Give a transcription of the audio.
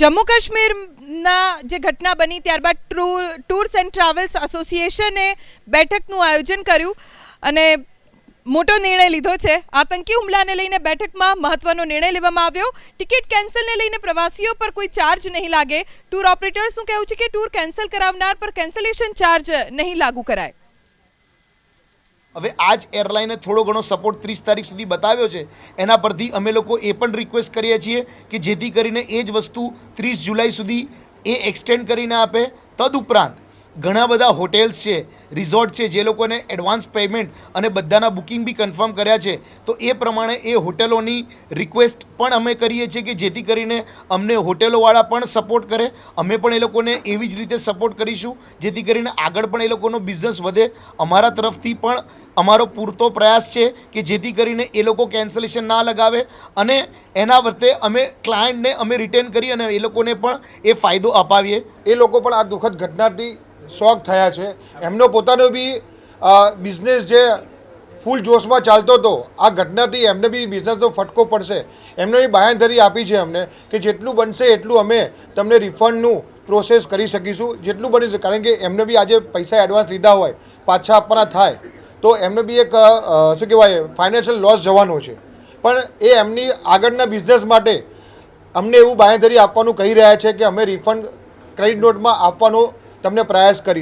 જમ્મુ કાશ્મીરના જે ઘટના બની ત્યારબાદ ટ્રુ ટૂર્સ એન્ડ ટ્રાવેલ્સ એસોસિએશને બેઠકનું આયોજન કર્યું અને મોટો નિર્ણય લીધો છે. આતંકી હુમલાને લઈને બેઠકમાં મહત્વનો નિર્ણય લેવામાં આવ્યો. ટિકિટ કેન્સલને લઈને પ્રવાસીઓ પર કોઈ ચાર્જ નહીં લાગે. ટૂર ઓપરેટર્સનું કહેવું છે કે ટૂર કેન્સલ કરાવનાર પર કેન્સલેશન ચાર્જ નહીં લાગુ કરાય. હવે આ જ એરલાઈને થોડો ઘણો સપોર્ટ ત્રીસ તારીખ સુધી બતાવ્યો છે. એના પરથી અમે લોકો એ પણ રિક્વેસ્ટ કરીએ છીએ કે જેથી કરીને એ જ વસ્તુ ત્રીસ જુલાઈ સુધી એ એક્સટેન્ડ કરીને આપે. તદુપરાંત ઘણા બધા હોટેલ્સ છે રિઝોર્ટ છે, જે લોકોને એડવાન્સ પેમેન્ટ અને બધાના બુકિંગ બી કન્ફર્મ કર્યા છે. તો એ પ્રમાણે એ હોટેલોની રિક્વેસ્ટ પણ અમે કરીએ છીએ કે જેથી કરીને અમને હોટેલોવાળા પણ સપોર્ટ કરે. અમે પણ એ લોકોને એવી જ રીતે સપોર્ટ કરીશું, જેથી કરીને આગળ પણ એ લોકોનો બિઝનેસ વધે. અમારા તરફથી પણ અમારો પૂરતો પ્રયાસ છે કે જેથી કરીને એ લોકો કેન્સલેશન ના લગાવે અને એના વર્તે અમે ક્લાયન્ટને અમે રિટર્ન કરી અને એ લોકોને પણ એ ફાયદો અપાવીએ. એ લોકો પણ આ દુઃખદ ઘટનાથી શોક થયા છે. એમનો પોતાનો બી બિઝનેસ જે ફૂલ જોશમાં ચાલતો હતો, આ ઘટનાથી એમને બી બિઝનેસનો ફટકો પડશે. એમને બી બાંયધરી આપી છે અમને કે જેટલું બનશે એટલું અમે તમને રિફંડનું પ્રોસેસ કરી શકીશું. જેટલું બની શકે, કારણ કે એમને બી આજે પૈસા એડવાન્સ લીધા હોય, પાછા આપવાના થાય, તો એમને બી એક શું કહેવાય ફાઇનાન્શિયલ લોસ જવાનો છે. પણ એ એમની આગળના બિઝનેસ માટે અમને એવું બાંયધરી આપવાનું કહી રહ્યા છે કે અમે રિફંડ ક્રેડિટ નોટમાં આપવાનો તમને પ્રયાસ કરીશ.